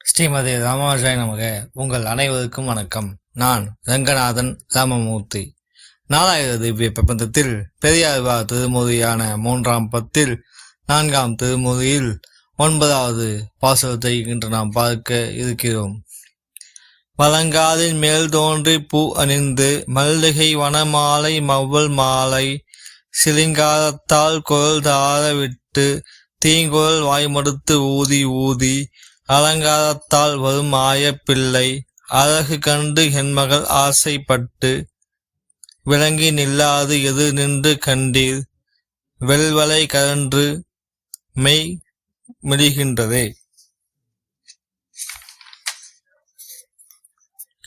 ஸ்ரீமதி ராமானுஜாய் நமக. உங்கள் அனைவருக்கும் வணக்கம். நான் ரங்கநாதன் ராமமூர்த்தி. நாலாயிர திவ்ய பிரபந்தத்தில் பெரியார்வா திருமுறையான மூன்றாம் பத்தில் நான்காம் திருமுறையில் ஒன்பதாவது பாசுரத்தை இன்று நாம் பார்க்க இருக்கிறோம். பழங்காலின் மேல் தோன்றி பூ அணிந்து மல்லிகை வனமாலை மவ்வல் மாலை சிலிங்காரத்தால் குரல் தார விட்டு தீங்குரல் வாய்மடுத்து ஊதி ஊதி அலங்காரத்தால் வரும் ஆயப்பிள்ளை. அழகு கண்டு என்மகள் ஆசைப்பட்டு விளங்கி நில்லாது எது நின்று கண்டீர். வெல்வலை கரன்று மெய் மிடிகின்றதே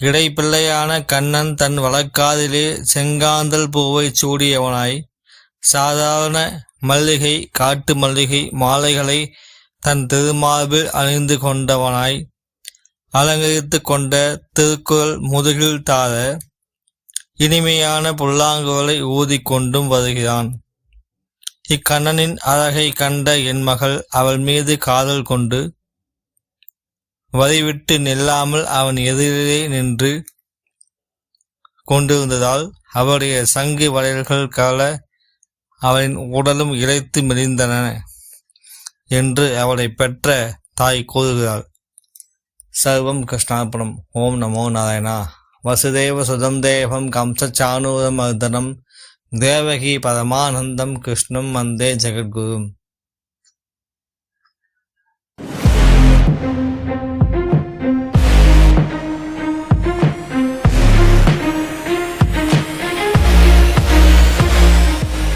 இடைப்பிள்ளையான கண்ணன் தன் வழக்காதிலே செங்காந்தல் பூவை சூடியவனாய். சாதாரண மல்லிகை காட்டு மல்லிகை மாலைகளை தன் திருமார்பில் அணிந்து கொண்டவனாய் அலங்கரித்து கொண்ட திருக்குறள் முதுகில் தார இனிமையான புல்லாங்குகளை ஊதிக்கொண்டும் வருகிறான். இக்கண்ணனின் அழகை கண்ட என் மகள் அவள் மீது காதல் கொண்டு வரிவிட்டு நில்லாமல் அவன் எதிரிலே நின்று கொண்டிருந்ததால் அவருடைய சங்கு வளையல்கள் கால அவனின் உடலும் இழைத்து மெலிந்தன என்று அவளை பெற்ற தாய் கூறுகிறாள். சர்வம் கிருஷ்ணாபுரம் ஓம் நமோ நாராயணா. வசுதேவ சுதம் தேவம் கம்சானூரம் மர்தனம் தேவகி பரமானந்தம் கிருஷ்ணம் வந்தே ஜெகத்குரும்